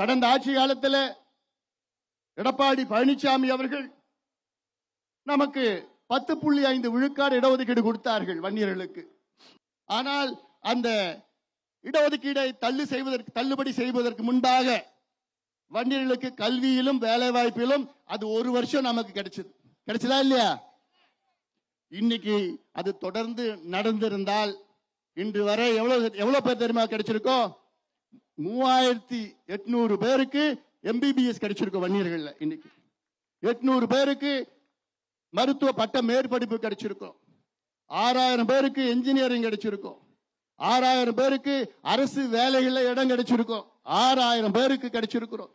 கடந்த ஆட்சி காலத்தில் எடப்பாடி பழனிசாமி அவர்கள் நமக்கு பத்து புள்ளி ஐந்து விழுக்காடு இடஒதுக்கீடு கொடுத்தார்கள் வன்னியர்களுக்கு. ஆனால் அந்த இடஒதுக்கீடை தள்ளு செய்வதற்கு தள்ளுபடி செய்வதற்கு முன்பாக வன்னியர்களுக்கு கல்வியிலும் வேலை வாய்ப்பிலும் அது ஒரு வருஷம் நமக்கு கிடைச்சது. கிடைச்சதா இல்லையா? இன்னைக்கு அது தொடர்ந்து நடந்திருந்தால் இன்று வரை எவ்வளவு எவ்வளவு பேர் தெரியுமா கிடைச்சிருக்கோம்? மூவாயிரத்தி எட்நூறு பேருக்கு எம்பிபிஎஸ் கிடைச்சிருக்கும் வன்னியர்கள்ல இன்னைக்கு. எட்நூறு பேருக்கு மருத்துவ பட்ட மேற்படிப்பு கிடைச்சிருக்கும். ஆறாயிரம் பேருக்கு இன்ஜினியரிங் கிடைச்சிருக்கும். ஆறாயிரம் பேருக்கு அரசு வேலைகளில் இடம் கிடைச்சிருக்கும். ஆறாயிரம் பேருக்கு கிடைச்சிருக்கிறோம்.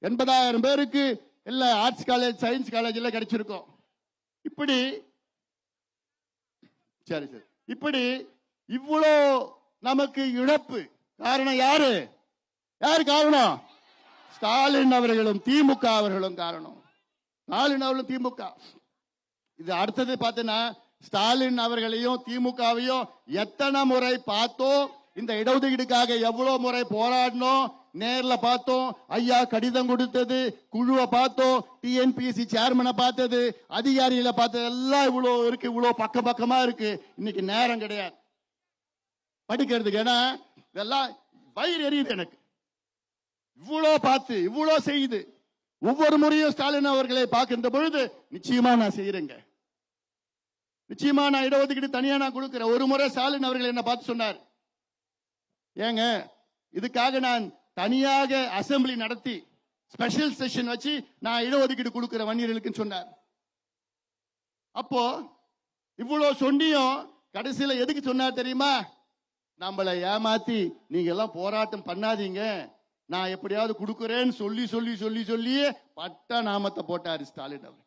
எண்பதாயிரம் பேருக்கு இல்லை ஆர்ட்ஸ் காலேஜ் சயின்ஸ் காலேஜில் கிடைச்சிருக்கோம். இப்படி சரி சரி. இப்படி இவ்வளோ நமக்கு இழப்பு. காரணம் யாரு? யாரு காரணம்? ஸ்டாலின் அவர்களும் திமுக அவர்களும் காரணம். ஸ்டாலின் அவர்களும் திமுக. இது அடுத்தது பார்த்தீங்கன்னா ஸ்டாலின் அவர்களையும் திமுகவையும் எத்தனை முறை பார்த்தோம்? இந்த இடஒதுக்கீடுக்காக எவ்வளவு முறை போராடினோம்? நேர்ல பார்த்தோம். ஐயா கடிதம் கொடுத்தது குழுவை பார்த்தோம். டிஎன்பிஎஸ்சி சேர்மனை பார்த்தது அதிகாரிகளை பார்த்தது எல்லாம் இவ்வளோ இருக்கு இவ்வளோ பக்கம் பக்கமா இருக்கு. இன்னைக்கு நேரம் கிடையாது. படிக்கிறதுக்கு ஏன்னா இதெல்லாம் வயிறு எரியுது எனக்கு. இவ்வளோ பார்த்து இவ்வளோ செய்யுது ஒவ்வொரு முறையும் ஸ்டாலின் அவர்களை பார்க்கின்ற பொழுது நிச்சயமா நான் செய்யறேங்க நிச்சயமா நான் இடஒதுக்கீடு தனியா நான் கொடுக்கிறேன். ஒரு முறை ஸ்டாலின் அவர்கள் என்ன பார்த்து சொன்னார். ஏங்க இதுக்காக நான் தனியாக அசம்பிளி நடத்தி ஸ்பெஷல் செஷன் வச்சு நான் இடஒதுக்கீடு கொடுக்கிற வன்னியர்களுக்குன்னு சொன்னார். அப்போ இவ்வளோ சொன்னியும் கடைசியில் எதுக்கு சொன்னார் தெரியுமா? நம்மளை ஏமாத்தி நீங்க எல்லாம் போராட்டம் பண்ணாதீங்க. நான் எப்படியாவது கொடுக்குறேன்னு சொல்லி சொல்லி சொல்லி சொல்லி பட்ட நாமத்தை போட்டாரு ஸ்டாலின் அவர்.